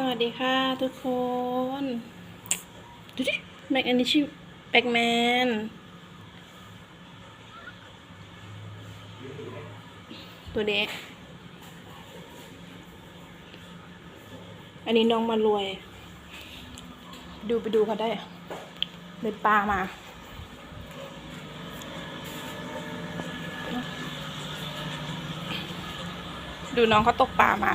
สวัสดีค่ะทุกคน ดูดิแม็กอันนี้ชื่อแบ็กแมนตัวเด็กอันนี้น้องมารวย ดูไปดูเขาได้เลยปลามาดูน้องเขาตกปลามา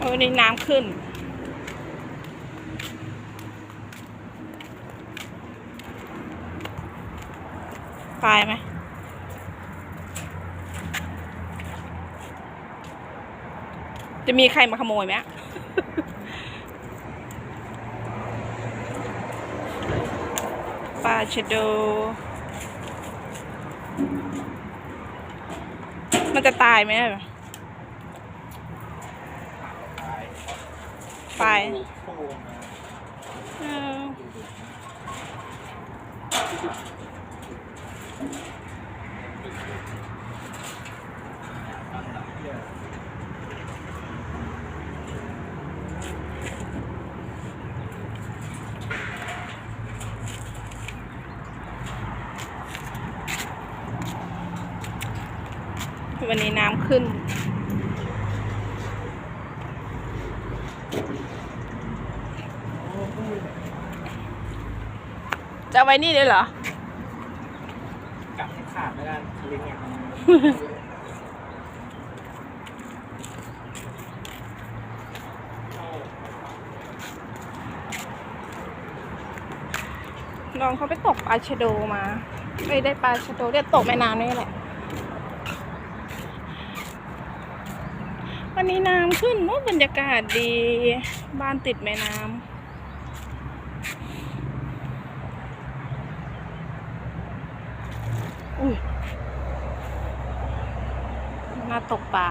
โอ้นี่น้ำขึ้น ตายไหมจะมีใครมาขโมยไหมปลาชะโด มันจะตายไหมอะ ไปวันนี้น้ำขึ้น จะเอาไว้นี่เลยเหรอ กลับให้ขาดแล้วกันลิงอะน้องเขาไปตกปลาชะโดมาไม่ได้ปลาชะโดเรียกตกแม่น้ำนี่แหละ วันนี้น้ำขึ้นโอ้บรรยากาศดี บ้านติดแม่น้ำ อุ้ยน่าตกปลา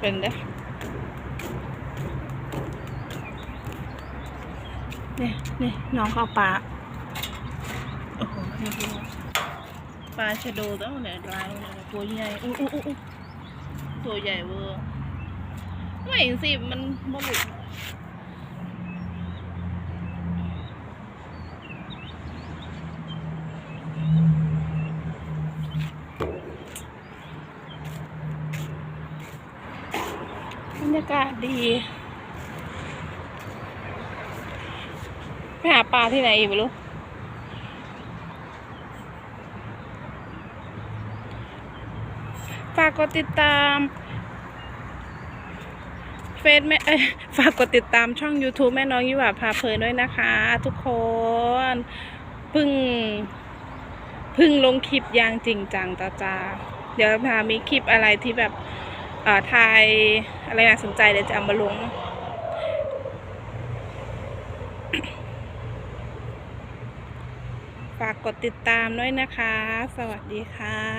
เป็นเด้อเนี่ยนี่น้องเขาเอาปลาโอ้โหนี่ดูปลาชะโดแล้วเนี่ยลายเนี่ยตัวใหญ่อู้อู้อู้อู้ตัวใหญ่เวอร์ไม่เห็นสิมันบ่หลุดบรรยากาศดี ไป หาปลาที่ไหนอีกไม่รู้ ฝากกดติดตามเฟซแม่ฝากกดติดตามช่อง YouTube แม่น้องยี่หว่าพาเพลินด้วยนะคะ ทุกคนพึ่งพึ่งลงคลิปอย่างจริงจังจ้าจาเดี๋ยวพามีคลิปอะไรที่แบบเอ่อถ่ายอะไรน่าสนใจเดี๋ยวจะเอามาลง ฝากกดติดตามด้วยนะคะ สวัสดีค่ะ